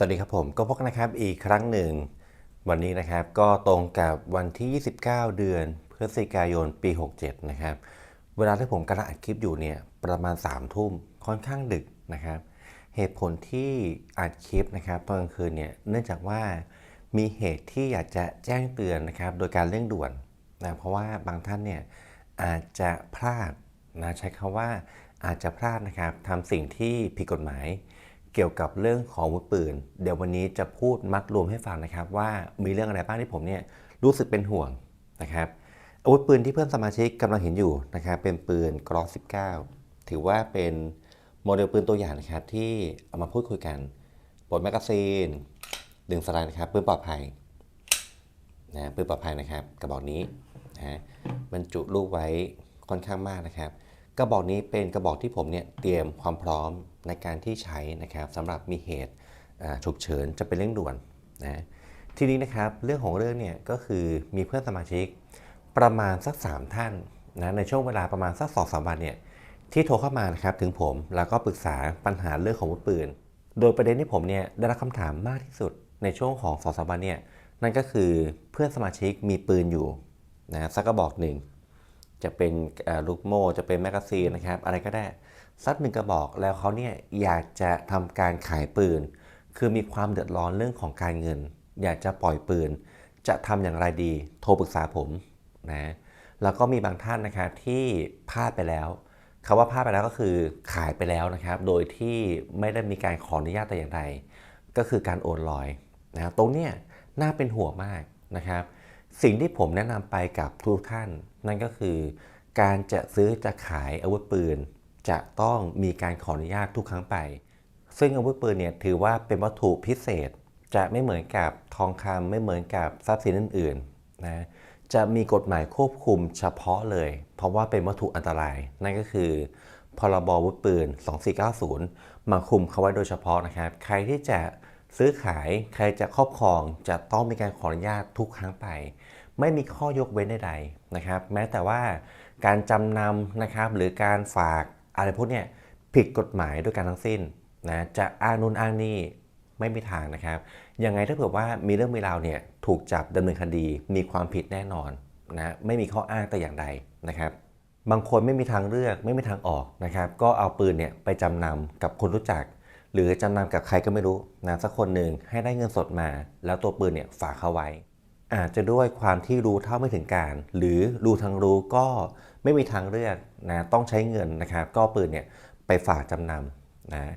สวัสดีครับผมก็พบกันนะครับอีกครั้งหนึ่ง วันนี้นะครับก็ตรงกับวันที่ 29 เดือนพฤศจิกายนปี 67 นะครับ เวลาที่ผมกำลังอัดคลิปอยู่เนี่ยประมาณ 3 ทุ่มค่อนข้างดึกนะครับ เหตุผลที่อัดคลิปนะครับตอนกลางคืนเนี่ยเนื่องจากว่ามีเหตุที่อยากจะแจ้งเตือนนะครับ โดยการเร่งด่วนนะเพราะว่าบางท่านเนี่ยอาจจะพลาดนะใช้คำว่าอาจจะพลาดนะครับทำสิ่งที่ผิดกฎหมาย เกี่ยวกับเรื่องของอาวุธปืน เดี๋ยววันนี้จะพูดมัดรวมให้ฟังนะครับ ว่ามีเรื่องอะไรบ้างที่ผมเนี่ยรู้สึกเป็นห่วงนะครับอาวุธปืนที่เพื่อนสมาชิกกำลังเห็นอยู่นะครับเป็นปืนกรอก19 ถือว่าเป็นโมเดลปืนตัวอย่างนะครับที่เอามาพูดคุยกันปลดแมกกาซีนดึงสไลด์นะครับปืนปลอดภัยนะปืนปลอดภัยนะครับกระบอกนี้นะบรรจุลูกไว้ค่อนข้างมากนะครับ กระบอกนี้เป็นกระบอกที่ผมเนี่ยเตรียมความพร้อมในการที่ใช้นะครับสำหรับมีเหตุฉุกเฉินจะเป็นเร่งด่วนนะทีนี้นะครับเรื่องของเรื่องเนี่ยก็คือมีเพื่อนสมาชิกประมาณสัก 3 ท่านนะในช่วงเวลาประมาณสักสองสามวันเนี่ยที่โทรเข้ามานะครับถึงผมแล้วก็ปรึกษาปัญหาเรื่องของอาวุธปืน โดยประเด็นที่ผมเนี่ยได้รับคำถามมากที่สุดในช่วงของสองสามวันเนี่ยนั่นก็คือเพื่อนสมาชิกมีปืนอยู่นะสักกระบอกหนึ่ง จะเป็นลูกโม่จะเป็นแมกกาซีนนะครับ อะไรก็ได้สักหนึ่งกระบอกแล้วเขาเนี่ยอยากจะทำการขายปืน คือมีความเดือดร้อนเรื่องของการเงิน อยากจะปล่อยปืน จะทำอย่างไรดี โทรปรึกษาผมนะแล้วก็มีบางท่านนะครับที่พลาดไปแล้วคำว่าพลาดไปแล้วก็คือขายไปแล้วนะครับ โดยที่ไม่ได้มีการขออนุญาตแต่อย่างใดก็คือการโอนลอยนะรตรงเนี้ยน่าเป็นห่วงมากนะครับ สิ่งที่ผมแนะนำไปกับทุกท่าน นั่นก็คือ การจะซื้อจะขายอาวุธปืน จะต้องมีการขออนุญาตทุกครั้งไป ซึ่งอาวุธปืนเนี่ยถือว่าเป็นวัตถุพิเศษ จะไม่เหมือนกับทองคำไม่เหมือนกับทรัพย์สินอื่นๆนะจะมีกฎหมายควบคุมเฉพาะเลย เพราะว่าเป็นวัตถุอันตราย นั่นก็คือ พรบอาวุธปืน 2490 มาคุมเขาไว้โดยเฉพาะนะครับ ใครที่จะ ซื้อขายใครจะครอบครองจะต้องมีการขออนุญาตทุกครั้งไป ไม่มีข้อยกเว้นใดๆนะครับ แม้แต่ว่าการจำนำนะครับหรือการฝากอะไรพวกนี้ผิดกฎหมายด้วยกันทั้งสิ้นนะจะอ้างนู่นอ้างนี่ไม่มีทางนะครับยังไงถ้าเผื่อว่ามีเรื่องมีราวเนี่ยถูกจับดำเนินคดีมีความผิดแน่นอนนะไม่มีข้ออ้างแต่อย่างใดนะครับ บางคนไม่มีทางเลือกไม่มีทางออกนะครับ ก็เอาปืนเนี่ยไปจำนำกับคนรู้จัก หรือจำนำกับใครก็ไม่รู้นะสักคนหนึ่งให้ได้เงินสดมา แล้วตัวปืนเนี่ยฝากเขาไว้ อาจจะด้วยความที่รู้เท่าไม่ถึงการ หรือรู้ทางรู้ก็ไม่มีทางเลือกนะต้องใช้เงินนะครับก็ปืนเนี่ยไปฝากจำนำนะ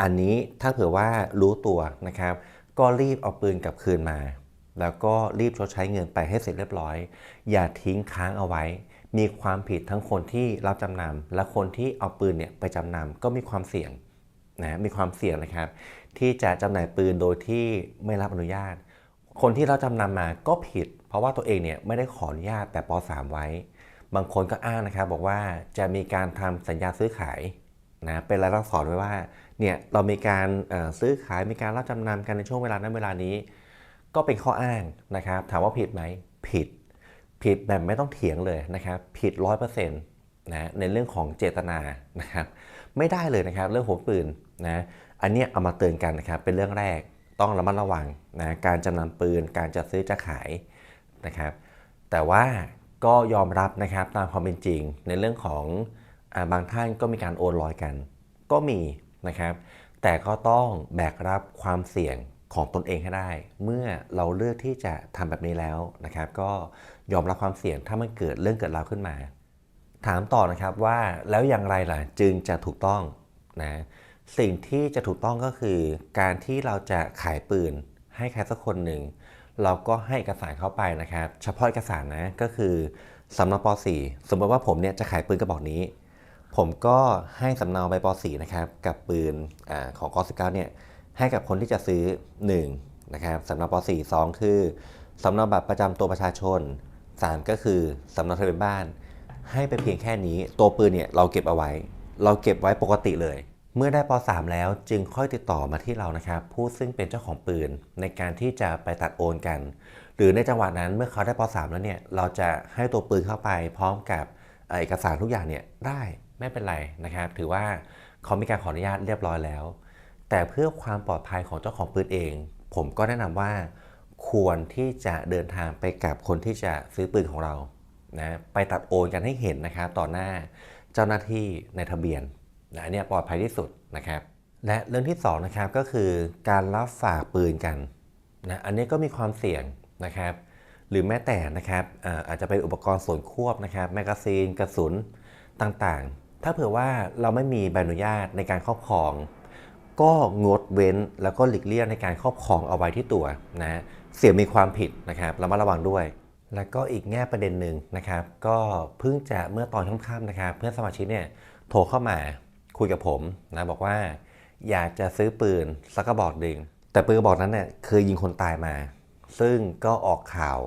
อันนี้ถ้าเผื่อว่ารู้ตัวนะครับ ก็รีบเอาปืนกลับคืนมา แล้วก็รีบชดใช้เงินไปให้เสร็จเรียบร้อย อย่าทิ้งค้างเอาไว้ มีความผิดทั้งคนที่รับจำนำและคนที่เอาปืนเนี่ยไปจำนำก็มีความเสี่ยง นะมีความเสี่ยงนะครับ ที่จะจำหน่ายปืนโดยที่ไม่รับอนุญาต คนที่เราจำนำมาก็ผิด เพราะว่าตัวเองเนี่ยไม่ได้ขออนุญาตแต่ป .3 ไว้ บางคนก็อ้างนะครับบอกว่าจะมีการทำสัญญาซื้อขายนะเป็นรายลักษณ์อักษรไว้ว่าเนี่ยเรามีการซื้อขายมีการรับจำนำกันในช่วงเวลานั้นเวลานี้ ก็เป็นข้ออ้างนะครับ ถามว่าผิดไหมผิด ผิดแบบไม่ต้องเถียงเลยนะครับ ผิดร้อยเปอร์เซ็นต์ นะในเรื่องของเจตนานะครับไม่ได้เลยนะครับเรื่องหัวปืนนะอันนี้เอามาเตือนกันนะครับเป็นเรื่องแรกต้องระมัดระวังนะการจำนำปืนการจะซื้อจะขายนะครับแต่ว่าก็ยอมรับนะครับตามความเป็นจริง ในเรื่องของอบางท่านก็มีการโอนลอยกัน ก็มีนะครับแต่ก็ต้องแบกรับความเสี่ยงของตนเองให้ได้ เมื่อเราเลือกที่จะทำแบบนี้แล้วนะครับ ก็ยอมรับความเสี่ยงถ้ามันเกิดเรื่องเกิดราวขึ้นมา ถามต่อนะครับว่าแล้วอย่างไรล่ะจึงจะถูกต้องนะสิ่งที่จะถูกต้องก็คือการที่เราจะขายปืนให้ใครสักคนหนึ่ง เราก็ให้เอกสารเข้าไปนะครับ เฉพาะเอกสารนะก็คือสำเนาป .4 สมมติว่าผมเนี่ยจะขายปืนกระบอกนี้ ผมก็ให้สำเนาใบป .4 นะครับกับปืนอของก 19 เนี่ยให้กับคนที่จะซื้อ1นะครับสำเนาป .4 2 คือสำเนาบัตรประจำตัวประชาชน 3 ก็คือสำเนาทะเบียนบ้าน ให้ไปเพียงแค่นี้ ตัวปืนเนี่ยเราเก็บเอาไว้ เราเก็บไว้ปกติเลย เมื่อได้ป .3 แล้วจึงค่อยติดต่อมาที่เรานะครับ ผู้ซึ่งเป็นเจ้าของปืนในการที่จะไปตัดโอนกัน หรือในจังหวะนั้นเมื่อเขาได้ป .3 แล้วเนี่ยเราจะให้ตัวปืนเข้าไปพร้อมกับเอกสารทุกอย่างเนี่ยได้ไม่เป็นไรนะครับ ถือว่าเขามีการขออนุญาตเรียบร้อยแล้ว แต่เพื่อความปลอดภัยของเจ้าของปืนเอง ผมก็แนะนำว่าควรที่จะเดินทางไปกับคนที่จะซื้อปืนของเรา นะไปตัดโอนกันให้เห็นนะครับต่อหน้าเจ้าหน้าที่ในทะเบียนนะเนี้ยปลอดภัยที่สุดนะครับ และเรื่องที่สองนะครับก็คือการรับฝากปืนกันนะอันนี้ก็มีความเสี่ยงนะครับ หรือแม้แต่นะครับอาอาจจะเป็นอุปกรณ์ส่วนควบนะครับแมกกาซีนกระสุนต่างๆ ถ้าเผื่อว่าเราไม่มีใบอนุญาตในการครอบครอง ก็งดเว้นแล้วก็หลีกเลี่ยงในการครอบครองเอาไว้ที่ตัวนะเสี่ยงมีความผิดนะครับเรามาระวังด้วย แล้วก็อีกแง่ประเด็นหนึ่งนะครับ ก็เพิ่งจะเมื่อตอนค่ำๆนะครับ เพื่อนสมาชิกเนี่ยโทรเข้ามาคุยกับผมนะบอกว่าอยากจะซื้อปืนสักกระบอกหนึ่งแต่ปืนกระบอกนั้นเนี่ยเคยยิงคนตายมา ซึ่งก็ออกข่าว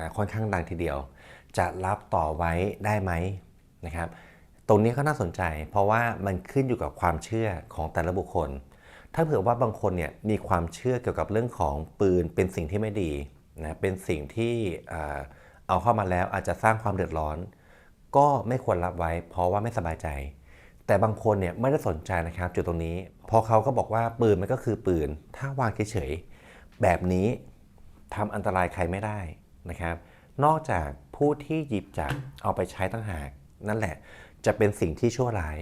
นะค่อนข้างดังทีเดียว จะรับต่อไว้ได้ไหมนะครับ ตรงนี้ก็น่าสนใจ เพราะว่ามันขึ้นอยู่กับความเชื่อของแต่ละบุคคล ถ้าเผื่อว่าบางคนเนี่ยมีความเชื่อเกี่ยวกับเรื่องของปืนเป็นสิ่งที่ไม่ดี นะเป็นสิ่งที่เอาเข้ามาแล้วอาจจะสร้างความเดือดร้อน ก็ไม่ควรรับไว้ เพราะว่าไม่สบายใจ แต่บางคนเนี่ยไม่ได้สนใจนะครับจุดตรงนี้พอเขาก็บอกว่าปืนมันก็คือปืน ถ้าวางเฉยๆแบบนี้ทำอันตรายใครไม่ได้นะครับ นอกจากผู้ที่หยิบจับเอาไปใช้ตั้งหาก นั่นแหละจะเป็นสิ่งที่ชั่วร้าย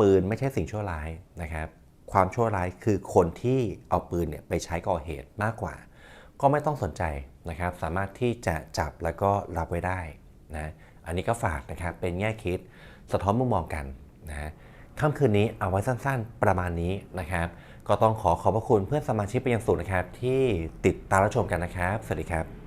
ปืนไม่ใช่สิ่งชั่วร้ายนะครับ ความชั่วร้ายคือคนที่เอาปืนเนี่ยไปใช้ก่อเหตุมากกว่า ก็ไม่ต้องสนใจนะครับ สามารถที่จะจับแล้วก็รับไว้ได้นะอันนี้ก็ฝากนะครับเป็นแง่คิดสะท้อนมุมมองกันนะค่ำคืนนี้เอาไว้สั้นๆประมาณนี้นะครับ ก็ต้องขอขอบพระคุณเพื่อนสมาชิกเป็นอย่างสูงนะครับ ที่ติดตามรับชมกันนะครับ สวัสดีครับ